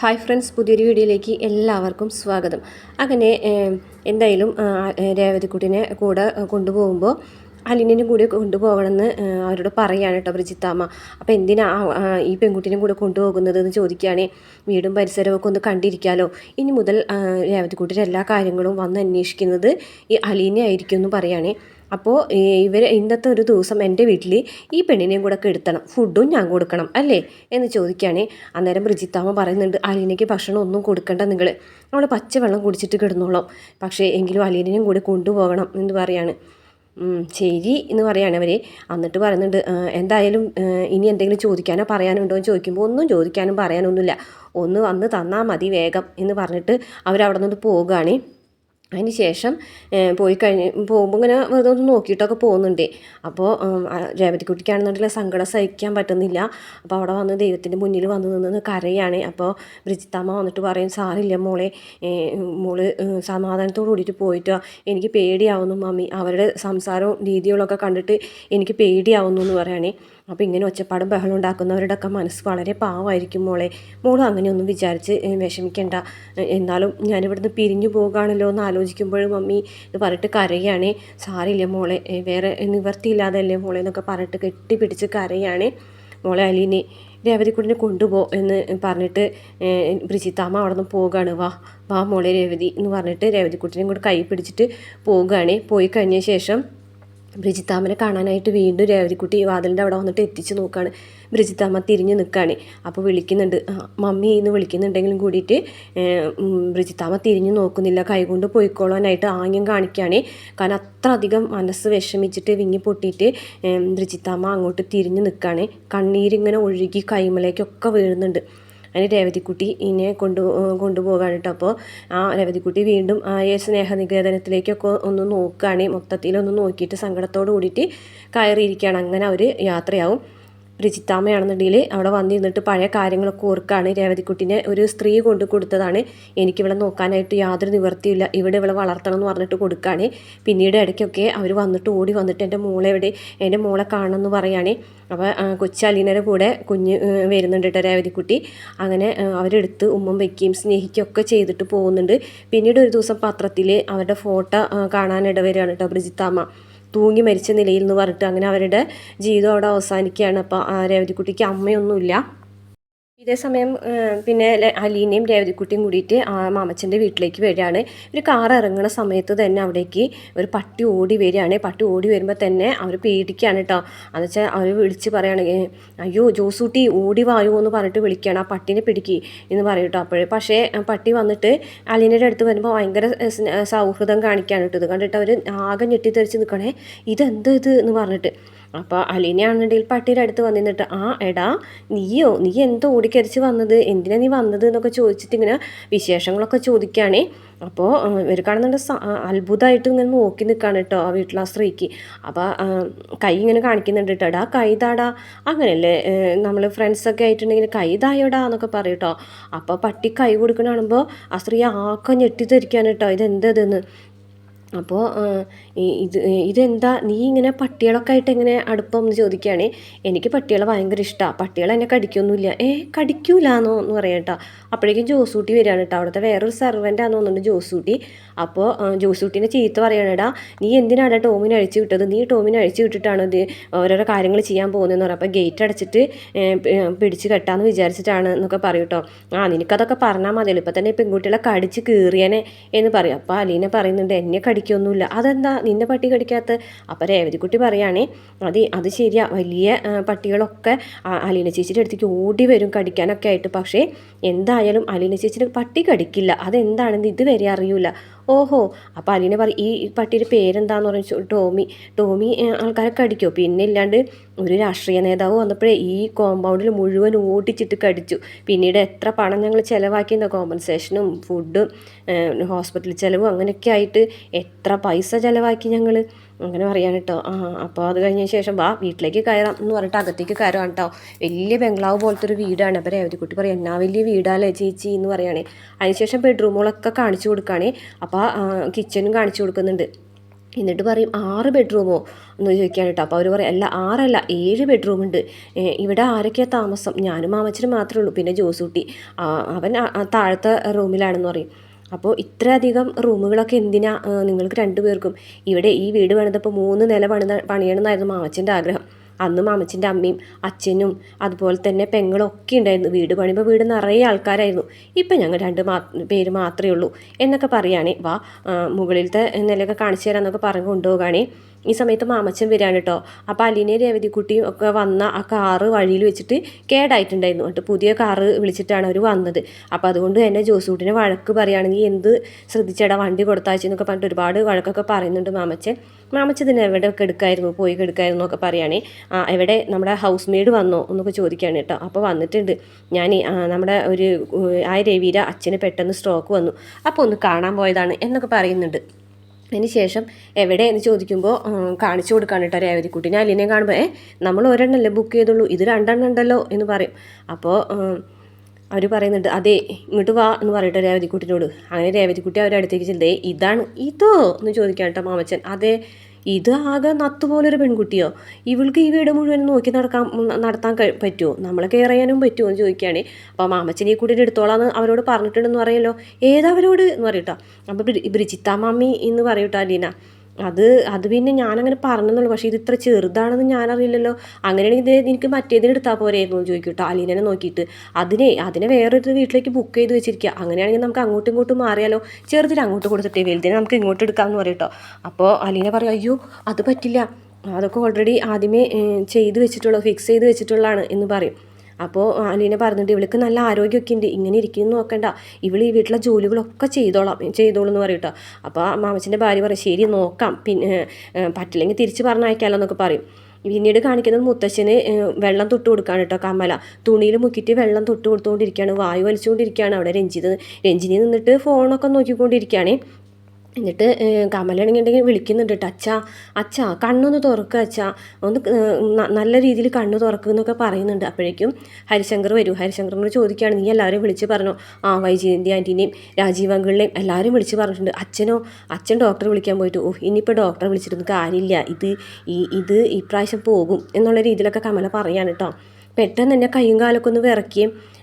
Hi friends പുതിയൊരു വീഡിയോയിലേക്ക് എല്ലാവർക്കും സ്വാഗതം. അങ്ങനെ എന്തായാലും രേവതിക്കുട്ടിനെ കൂടെ കൊണ്ടുപോകുമ്പോൾ അലിനും കൂടി കൊണ്ടുപോകണമെന്ന് അവരോട് പറയുകയാണ് കേട്ടോ ബ്രിജിത്താമ്മ. അപ്പോൾ എന്തിനാ ഈ പെൺകുട്ടിനെ കൂടെ കൊണ്ടുപോകുന്നത് എന്ന് ചോദിക്കുകയാണേ വീടും പരിസരവും ഒക്കെ ഒന്ന് കണ്ടിരിക്കാലോ. ഇനി മുതൽ രേവതിക്കുട്ടിയുടെ എല്ലാ കാര്യങ്ങളും വന്ന് അന്വേഷിക്കുന്നത് ഈ അലീനെ ആയിരിക്കും എന്ന് പറയുകയാണേ അപ്പോൾ ഇവർ ഇന്നത്തെ ഒരു ദിവസം എന്റെ വീട്ടിൽ ഈ പെണ്ണിനെയും കൂടെ കെടുത്തണം ഫുഡും ഞാൻ കൊടുക്കണം അല്ലേ? എന്ന് ചോദിക്കുകയാണേ അന്നേരം ബ്രിജിത്താമ്മ പറയുന്നുണ്ട് അലീനയ്ക്ക് ഭക്ഷണം ഒന്നും കൊടുക്കണ്ട നിങ്ങൾ അവൾ പച്ചവെള്ളം കുടിച്ചിട്ട് കിടന്നോളാം. പക്ഷേ എങ്കിലും അലീനയും കൂടി കൊണ്ടുപോകണം എന്ന് പറയാണ്. ശരി എന്ന് പറയാണ് അവർ എന്നിട്ട് പറയുന്നുണ്ട് എന്തായാലും ഇനി എന്തെങ്കിലും ചോദിക്കാനോ പറയാനുണ്ടോ? എന്ന് ചോദിക്കുമ്പോൾ ഒന്നും ചോദിക്കാനും പറയാനൊന്നുമില്ല. ഒന്ന് വന്ന് തന്നാൽ മതി വേഗം എന്ന് പറഞ്ഞിട്ട് അവരവിടെ നിന്ന് പോവുകയാണ് അതിന് ശേഷം പോയി കഴിഞ്ഞ് പോകുമ്പോൾ ഇങ്ങനെ വെറുതെ ഒന്ന് നോക്കിയിട്ടൊക്കെ പോകുന്നുണ്ട്. അപ്പോൾ രേവതിക്കുട്ടിക്കാണെന്നുണ്ടെങ്കിൽ സങ്കടം സഹിക്കാൻ പറ്റുന്നില്ല. അപ്പോൾ അവിടെ വന്ന് ദൈവത്തിന്റെ മുന്നിൽ വന്ന് നിന്ന് കരയാണ്. അപ്പോൾ ബ്രിജിത്തമ്മ വന്നിട്ട് പറയും സാറില്ല മോളെ മോൾ സമാധാനത്തോടു കൂടിയിട്ട് പോയിട്ടോ എനിക്ക് പേടിയാവുന്നു മമ്മി. അവരുടെ സംസാരവും രീതികളൊക്കെ കണ്ടിട്ട് എനിക്ക് പേടിയാവുന്നു എന്ന് പറയുകയാണേ അപ്പോൾ ഇങ്ങനെ ഒച്ചപ്പാടും ബഹളം ഉണ്ടാക്കുന്നവരുടെയൊക്കെ മനസ്സ് വളരെ പാവമായിരിക്കും മോളെ. മോളും അങ്ങനെയൊന്നും വിചാരിച്ച് വിഷമിക്കേണ്ട. എന്നാലും ഞാനിവിടുന്ന് പിരിഞ്ഞു പോകുകയാണല്ലോ എന്ന് ആലോചിക്കുമ്പോഴും മമ്മി ഇത് പറഞ്ഞിട്ട് കരയാണേ. സാരില്ല മോളെ വേറെ നിവർത്തിയില്ലാതല്ലേ മോളെ എന്നൊക്കെ പറഞ്ഞിട്ട് കെട്ടിപ്പിടിച്ച് കരയാണേ. മോളെ അലീനെ രേവതിക്കുട്ടിനെ കൊണ്ടുപോ എന്ന് പറഞ്ഞിട്ട് ബ്രിജിത്താമ അവിടെ നിന്ന് പോവുകയാണ് വാ വാ മോളെ രേവതി എന്ന് പറഞ്ഞിട്ട് രേവതിക്കുട്ടിനെയും കൂടെ കൈ പിടിച്ചിട്ട് പോവുകയാണ് പോയി കഴിഞ്ഞ ശേഷം ബ്രിജിത്താമ്മനെ കാണാനായിട്ട് വീണ്ടും രേവതിക്കുട്ടി വാതിലിന്റെ അവിടെ വന്നിട്ട് എത്തിച്ച് നോക്കുകയാണ് ബ്രിജിത്താമ്മ തിരിഞ്ഞ് നിൽക്കുകയാണ് അപ്പോൾ വിളിക്കുന്നുണ്ട്. മമ്മി എന്ന് വിളിക്കുന്നുണ്ടെങ്കിലും കൂടിയിട്ട് ബ്രിജിത്താമ്മ തിരിഞ്ഞ് നോക്കുന്നില്ല. കൈകൊണ്ട് പോയിക്കോളാനായിട്ട് ആംഗ്യം കാണിക്കുകയാണ്. കാരണം അത്ര അധികം മനസ്സ് വിഷമിച്ചിട്ട് വിങ്ങി പൊട്ടിയിട്ട് ബ്രിജിത്താമ്മ അങ്ങോട്ട് തിരിഞ്ഞ് നിൽക്കുകയാണ് കണ്ണീരിങ്ങനെ ഒഴുകി കൈമലേക്കൊക്കെ വീഴുന്നുണ്ട്. അതിന് രേവതിക്കുട്ടി ഇനെ കൊണ്ടു കൊണ്ടുപോകാൻ കേട്ടോ അപ്പോൾ ആ രേവതിക്കുട്ടി വീണ്ടും ആ സ്നേഹനികേതനത്തിലേക്കൊക്കെ ഒന്ന് നോക്കുകയാണ് മൊത്തത്തിലൊന്ന് നോക്കിയിട്ട് സങ്കടത്തോട് കൂടിയിട്ട് കയറിയിരിക്കുകയാണ് അങ്ങനെ അവർ യാത്രയാവും. രുചിത്താമ്മയാണെന്നുണ്ടെങ്കിൽ അവിടെ വന്നിരുന്നിട്ട് പഴയ കാര്യങ്ങളൊക്കെ ഓർക്കാണ് രേവതിക്കുട്ടിനെ ഒരു സ്ത്രീ കൊണ്ട് കൊടുത്തതാണ്. എനിക്കിവിടെ നോക്കാനായിട്ട് യാതൊരു നിവൃത്തിയില്ല ഇവിടെ ഇവളെ വളർത്തണം എന്ന് പറഞ്ഞിട്ട് കൊടുക്കുകയാണ് പിന്നീട് ഇടയ്ക്കൊക്കെ അവർ വന്നിട്ട് ഓടി വന്നിട്ട് എന്റെ മോളെ എവിടെ എന്റെ മോളെ കാണണം എന്ന് പറയുകയാണ് അപ്പോൾ കൊച്ചലീനയുടെ കൂടെ കുഞ്ഞ് വരുന്നുണ്ട് കേട്ടോ രേവതിക്കുട്ടി. അങ്ങനെ അവരെടുത്ത് ഉമ്മം വയ്ക്കുകയും സ്നേഹിക്കുകയും ഒക്കെ ചെയ്തിട്ട് പോകുന്നുണ്ട്. പിന്നീട് ഒരു ദിവസം പത്രത്തിൽ അവരുടെ ഫോട്ടോ കാണാനിട വരികയാണ് കേട്ടോ ബ്രിജിത്താമ്മ. തൂങ്ങി മരിച്ച നിലയിൽ എന്ന് പറഞ്ഞിട്ട് അങ്ങനെ അവരുടെ ജീവിതം അവിടെ അവസാനിക്കുകയാണ്. അപ്പോൾ രേവതിക്കുട്ടിക്ക് അമ്മയൊന്നുമില്ല. ഇതേ സമയം പിന്നെ അലീനയും രേവതിക്കുട്ടിയും കൂടിയിട്ട് ആ മാമച്ചന്റെ വീട്ടിലേക്ക് വരികയാണ്. ഒരു കാർ ഇറങ്ങുന്ന സമയത്ത് തന്നെ അവിടേക്ക് ഒരു പട്ടി ഓടി വരികയാണ്. പട്ടി ഓടി വരുമ്പോൾ തന്നെ അവർ പേടിക്കുകയാണ് കേട്ടോ എന്നുവെച്ചാൽ അവർ വിളിച്ച് പറയുകയാണ് അയ്യോ ജോസൂട്ടി ഓടി വായോ എന്ന് പറഞ്ഞിട്ട് വിളിക്കുകയാണ്. ആ പട്ടീനെ പിടിക്കി എന്ന് പറയും കേട്ടോ അപ്പോഴേ. പക്ഷേ പട്ടി വന്നിട്ട് അലീനയുടെ അടുത്ത് വരുമ്പോൾ ഭയങ്കര സൗഹൃദം കാണിക്കുകയാണ് കേട്ടോ ഇത്. കണ്ടിട്ട് അവർ ആകെ ഞെട്ടിത്തെറിച്ച് നിൽക്കണേ ഇതെന്ത് ഇത്? എന്ന് പറഞ്ഞിട്ട്. അപ്പോൾ അലീനയാണെന്നുണ്ടെങ്കിൽ പട്ടിയുടെ അടുത്ത് വന്നിട്ട് ആ എടാ നീയോ? നീ എന്തോ ഓടിക്കരിച്ച് വന്നത്? എന്തിനാ നീ വന്നത്? എന്നൊക്കെ ചോദിച്ചിട്ട് ഇങ്ങനെ വിശേഷങ്ങളൊക്കെ ചോദിക്കുകയാണേ. അപ്പോൾ ഇവർ കാണുന്നുണ്ട് അത്ഭുതമായിട്ട് ഇങ്ങനെ നോക്കി നിൽക്കുകയാണ് കേട്ടോ ആ വീട്ടിലെ ആ സ്ത്രീക്ക്. അപ്പോൾ കൈ ഇങ്ങനെ കാണിക്കുന്നുണ്ട് കേട്ടോ. എടാ കൈതാടാ അങ്ങനെയല്ലേ നമ്മൾ ഫ്രണ്ട്സൊക്കെ ആയിട്ടുണ്ടെങ്കിൽ കൈതായോടാ എന്നൊക്കെ പറയും കേട്ടോ. അപ്പോൾ പട്ടി കൈ കൊടുക്കണ കാണുമ്പോൾ ആ സ്ത്രീ ആക്കം ഞെട്ടിത്തെറിക്കാണ് കേട്ടോ. ഇതെന്തതെന്ന് അപ്പോൾ ഇത് ഇതെന്താ? നീ ഇങ്ങനെ പട്ടികളൊക്കെ ആയിട്ട് എങ്ങനെ അടുപ്പം എന്ന് ചോദിക്കുകയാണ് എനിക്ക് പട്ടികളെ ഭയങ്കര ഇഷ്ടമാണ് പട്ടികളെ എന്നെ കടിക്കൊന്നുമില്ല. ഏ കടിക്കൂലെന്നോ എന്ന് പറയാം കേട്ടോ അപ്പോഴേക്കും ജോസൂട്ടി വരികയാണ് കേട്ടോ അവിടുത്തെ വേറൊരു സെർവന്റാന്ന് തോന്നുന്നുണ്ട് ജോസൂട്ടി. അപ്പോൾ ജോസൂട്ടിനെ ചീത്ത പറയണടാ നീ എന്തിനാണ് ടോമിനെ അഴിച്ചു വിട്ടത്? നീ ടോമിനെ അഴിച്ചു വിട്ടിട്ടാണ് ഇത് ഓരോരോ കാര്യങ്ങൾ ചെയ്യാൻ പോകുന്നതെന്ന് പറയാം അപ്പോൾ ഗേറ്റ് അടച്ചിട്ട് പിടിച്ച് കെട്ടാന്ന് വിചാരിച്ചിട്ടാണ് എന്നൊക്കെ പറയും കേട്ടോ ആ നിനക്കതൊക്കെ പറഞ്ഞാൽ മതിയല്ലോ. ഇപ്പം തന്നെ പെൺകുട്ടികളെ കടിച്ച് കീറിയനെ എന്ന് പറയും. അപ്പോൾ അലീന പറയുന്നുണ്ട് എന്നെ കടിക്കൊന്നുമില്ല അതെന്താ നിന്നെ പട്ടി കടിക്കാത്ത അപ്പോൾ രേവതിക്കുട്ടി പറയുകയാണേ അത് അത് ശരിയാ. വലിയ പട്ടികളൊക്കെ അലീന ചേച്ചിയുടെ അടുത്തേക്ക് ഓടി വരും കടിക്കാനൊക്കെ ആയിട്ട്. പക്ഷേ എന്തായാലും അലീന ചേച്ചിയുടെ പട്ടി കടിക്കില്ല അതെന്താണെന്ന് ഇതുവരെ അറിയൂല. ഓഹോ അപ്പോൾ അലീന പറയും ഈ പട്ടിയുടെ പേരെന്താന്ന് പറഞ്ഞു ടോമി ടോമി ആൾക്കാരെ കടിക്കോ പിന്നെ ഇല്ലാണ്ട് ഒരു രാഷ്ട്രീയ നേതാവ് വന്നപ്പോഴേ ഈ കോമ്പൗണ്ടിൽ മുഴുവൻ ഓടിച്ചിട്ട് കടിച്ചു. പിന്നീട് എത്ര പണം ഞങ്ങൾ ചിലവാക്കിയെന്ന? കോമ്പൻസേഷനും ഫുഡും ഹോസ്പിറ്റൽ ചിലവും അങ്ങനെയൊക്കെ ആയിട്ട് എത്ര പൈസ ചിലവാക്കി ഞങ്ങൾ അങ്ങനെ പറയാൻ കേട്ടോ ആ അപ്പോൾ അത് കഴിഞ്ഞ ശേഷം വാ വീട്ടിലേക്ക് കയറാം എന്ന് പറഞ്ഞിട്ട് അകത്തേക്ക് കയറാം കേട്ടോ വലിയ ബംഗ്ലാവ് പോലത്തെ ഒരു വീടാണ് അപ്പോൾ രേവതിക്കുട്ടി പറയാം എന്നാ വലിയ വീടാല്ലേ ചേച്ചി? എന്ന് പറയുകയാണേ അതിനുശേഷം ബെഡ്റൂമുകളൊക്കെ കാണിച്ചു കൊടുക്കുകയാണേ അപ്പോൾ കിച്ചനും കാണിച്ചു കൊടുക്കുന്നുണ്ട്. എന്നിട്ട് പറയും ആറ് ബെഡ്റൂമോ? എന്ന് ചോദിക്കാൻ കേട്ടോ അപ്പോൾ അവർ പറയും അല്ല ആറല്ല ഏഴ് ബെഡ്റൂം ഉണ്ട്. ഇവിടെ ആരൊക്കെയാണ് താമസം? ഞാനും മാമച്ചനും മാത്രമേ ഉള്ളൂ. പിന്നെ ജോസൂട്ടി അവൻ താഴത്തെ റൂമിലാണെന്ന് പറയും. അപ്പോൾ ഇത്രയധികം റൂമുകളൊക്കെ എന്തിനാ നിങ്ങൾക്ക് രണ്ടു പേർക്കും ഇവിടെ ഈ വീട് പണിതപ്പോൾ മൂന്ന് നില പണിത പണിയണമെന്നായിരുന്നു മാമച്ചന്റെ ആഗ്രഹം. അന്ന് മാമച്ചന്റെ അമ്മയും അച്ഛനും അതുപോലെ തന്നെ പെങ്ങളും ഒക്കെ ഉണ്ടായിരുന്നു. വീട് പണിയുമ്പോൾ വീട് നിറയെ ആൾക്കാരായിരുന്നു. ഇപ്പം ഞങ്ങൾ രണ്ട് മാ പേര് മാത്രമേ ഉള്ളൂ എന്നൊക്കെ പറയുകയാണെ വാ മുകളിലത്തെ നിലയൊക്കെ കാണിച്ചു തരാമെന്നൊക്കെ പറഞ്ഞ് കൊണ്ടുപോകുകയാണേ ഈ സമയത്ത് മാമച്ചൻ വരികയാണ് കേട്ടോ. അപ്പോൾ അലീനയും രേവതിക്കുട്ടിയും ഒക്കെ വന്ന ആ കാറ് വഴിയിൽ വെച്ചിട്ട് കേടായിട്ടുണ്ടായിരുന്നു. എന്നിട്ട് പുതിയ കാറ് വിളിച്ചിട്ടാണ് അവർ വന്നത്. അപ്പോൾ അതുകൊണ്ട് തന്നെ ജോസൂട്ടിനെ വഴക്ക് പറയുകയാണെങ്കിൽ എന്ത് ശ്രദ്ധിച്ചടാ വണ്ടി കൊടുത്താച്ചെന്നൊക്കെ പറഞ്ഞിട്ട് ഒരുപാട് വഴക്കൊക്കെ പറയുന്നുണ്ട് മാമച്ചൻ. മാമച്ചതിന് എവിടെ ഒക്കെ എടുക്കായിരുന്നു പോയി എടുക്കായിരുന്നു എന്നൊക്കെ പറയുകയാണേ. ആ എവിടെ നമ്മുടെ ഹൗസ് മെയ്ഡ് വന്നോ എന്നൊക്കെ ചോദിക്കുകയാണ് കേട്ടോ. അപ്പോൾ വന്നിട്ടുണ്ട്. ഞാൻ നമ്മുടെ ഒരു ആ രവീര അച്ഛന് പെട്ടെന്ന് സ്ട്രോക്ക് വന്നു. അപ്പോൾ ഒന്ന് കാണാൻ പോയതാണ് എന്നൊക്കെ പറയുന്നുണ്ട്. അതിന് ശേഷം എവിടെ എന്ന് ചോദിക്കുമ്പോൾ കാണിച്ചു കൊടുക്കാൻ കേട്ടോ ഞാൻ അലീനെ കാണുമ്പോൾ ഏ നമ്മൾ ഒരെണ്ണമല്ലേ ബുക്ക് ചെയ്തുള്ളൂ? ഇത് രണ്ടെണ്ണം ഉണ്ടല്ലോ? എന്ന് പറയും. അപ്പോൾ അവർ പറയുന്നുണ്ട് അതെ ഇങ്ങോട്ട് വാ എന്ന് പറയട്ടെ രേവതിക്കുട്ടിനോട്. അങ്ങനെ രേവതിക്കുട്ടി അവരുടെ അടുത്തേക്ക് ചെല്ലുതേ ഇതാണ് ഇതോ എന്ന് ചോദിക്കാൻ കേട്ടോ മാമച്ചൻ. അതെ ഇത് ആകെ നത്തുപോലൊരു പെൺകുട്ടിയോ? ഇവൾക്ക് ഈ വീട് മുഴുവൻ നോക്കി നടക്കാൻ നടത്താൻ പറ്റുമോ നമ്മളെ കെയർ ചെയ്യാനും പറ്റുമോ എന്ന് ചോദിക്കുകയാണ്. അപ്പോൾ മാമച്ചനെ കൂടി എടുത്തോളാന്ന് അവരോട് പറഞ്ഞിട്ടുണ്ടെന്ന് പറയല്ലോ. ഏതവരോട് എന്ന് പറയട്ടോ. അപ്പോൾ ബ്രിജിത്ത മാമി എന്ന് പറയൂട്ടോ അലീന. അത് അത് പിന്നെ ഞാനങ്ങനെ പറഞ്ഞെന്നുള്ളൂ. പക്ഷേ ഇത് ഇത്ര ചെറുതാണെന്ന് ഞാനറിയില്ലല്ലോ. അങ്ങനെയാണെങ്കിൽ ഇത് എനിക്ക് മറ്റേതിന് എടുത്താൽ പോരായിരുന്നു ചോദിക്കും കേട്ടോ അലീനനെ നോക്കിയിട്ട്. അതിനെ അതിനെ വേറൊരു വീട്ടിലേക്ക് ബുക്ക് ചെയ്ത് വെച്ചിരിക്കുക അങ്ങനെയാണെങ്കിൽ നമുക്ക് അങ്ങോട്ടും ഇങ്ങോട്ടും മാറിയാലോ. ചെറുതിന് അങ്ങോട്ട് കൊടുത്തിട്ടേ വലുതിനെ നമുക്ക് ഇങ്ങോട്ട് എടുക്കാമെന്ന് പറയും കേട്ടോ അപ്പോൾ അലീന പറയും അയ്യോ അത് പറ്റില്ല. അതൊക്കെ ഓൾറെഡി ആദ്യമേ ചെയ്ത് വെച്ചിട്ടുള്ള ഫിക്സ് ചെയ്ത് വെച്ചിട്ടുള്ളതാണ് എന്ന് പറയും. അപ്പോൾ അലീന പറഞ്ഞിട്ട് ഇവൾക്ക് നല്ല ആരോഗ്യമൊക്കെ ഉണ്ട്. ഇങ്ങനെ ഇരിക്കുന്നു നോക്കണ്ട. ഇവൾ ഈ വീട്ടിലെ ജോലികളൊക്കെ ചെയ്തോളാം ചെയ്തോളൂ എന്ന് പറയട്ടെ അപ്പോൾ മാമച്ചന്റെ ഭാര്യ പറയും ശരി നോക്കാം. പിന്നെ പറ്റില്ലെങ്കിൽ തിരിച്ച് പറഞ്ഞയക്കാമല്ലോ എന്നൊക്കെ പറയും. പിന്നീട് കാണിക്കുന്നത് മുത്തശ്ശന് വെള്ളം തൊട്ട് കൊടുക്കാണ് കേട്ടോ കമല. തുണിയിൽ മുക്കിയിട്ട് വെള്ളം തൊട്ട് കൊടുത്തുകൊണ്ടിരിക്കുകയാണ് വായു വലിച്ചുകൊണ്ടിരിക്കുകയാണ് അവിടെ രഞ്ജിത്. രഞ്ജിനി നിന്നിട്ട് ഫോണൊക്കെ നോക്കിക്കൊണ്ടിരിക്കുകയാണേ. എന്നിട്ട് കമലാണെന്നുണ്ടെങ്കിൽ വിളിക്കുന്നുണ്ട് കേട്ടോ അച്ഛാ അച്ഛാ കണ്ണൊന്ന് തുറക്കുക അച്ഛാ. ഒന്ന് നല്ല രീതിയിൽ കണ്ണ് തുറക്കുക എന്നൊക്കെ പറയുന്നുണ്ട്. അപ്പോഴേക്കും ഹരിശങ്കർ വരും. ഹരിശങ്കറിനോട് ചോദിക്കുകയാണ് നീ എല്ലാവരെയും വിളിച്ച് പറഞ്ഞു? ആ വൈജയന്തി ആന്റീനെയും രാജീവ് അങ്കിളിനെയും എല്ലാവരും വിളിച്ച് പറഞ്ഞിട്ടുണ്ട്. അച്ഛനോ അച്ഛൻ ഡോക്ടറെ വിളിക്കാൻ പോയിട്ട് ഓ ഇനിയിപ്പോൾ ഡോക്ടറെ വിളിച്ചിട്ടൊന്നും കാര്യമില്ല. ഇത് ഈ ഇത് ഇപ്രാവശ്യം പോകും എന്നുള്ള രീതിയിലൊക്കെ കമല പറയാണ് കേട്ടോ പെട്ടെന്ന് തന്നെ കൈയും കാലൊക്കെ ഒന്ന് വിറയ്ക്കുകയും ആ,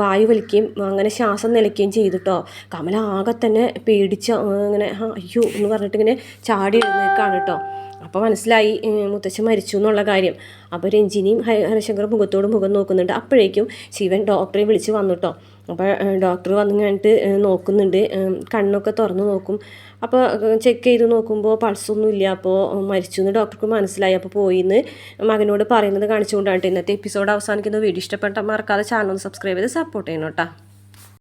വായു വലിക്കുകയും അങ്ങനെ ശ്വാസം നിലയ്ക്കുകയും ചെയ്തിട്ടോ. കമല ആകെ തന്നെ പേടിച്ച അങ്ങനെ അയ്യോ എന്ന് പറഞ്ഞിട്ട് ഇങ്ങനെ ചാടി എഴുന്നേക്കാണ് കേട്ടോ. അപ്പോൾ മനസ്സിലായി മുത്തച്ഛൻ മരിച്ചു എന്നുള്ള കാര്യം. അപ്പോൾ രഞ്ജിനിയും ഹരിശങ്കർ മുഖത്തോട് മുഖം നോക്കുന്നുണ്ട്. അപ്പോഴേക്കും ശിവൻ ഡോക്ടറെ വിളിച്ച് വന്നു കേട്ടോ. അപ്പോൾ ഡോക്ടർ വന്നു കഴിഞ്ഞിട്ട് നോക്കുന്നുണ്ട്. കണ്ണൊക്കെ തുറന്ന് നോക്കും. അപ്പോൾ ചെക്ക് ചെയ്ത് നോക്കുമ്പോൾ പൾസൊന്നുമില്ല അപ്പോൾ മരിച്ചു എന്ന് ഡോക്ടർക്ക് മനസ്സിലായി. അപ്പോൾ പോയിന്ന് മകനോട് പറയുന്നത് കാണിച്ചുകൊണ്ടാണ് ഇന്നത്തെ എപ്പിസോഡ് അവസാനിക്കുന്ന വീഡിയോ ഇഷ്ടപ്പെട്ട മറക്കാതെ ചാനൽ ഒന്ന് സബ്സ്ക്രൈബ് ചെയ്ത് സപ്പോർട്ട് ചെയ്യണം കേട്ടോ.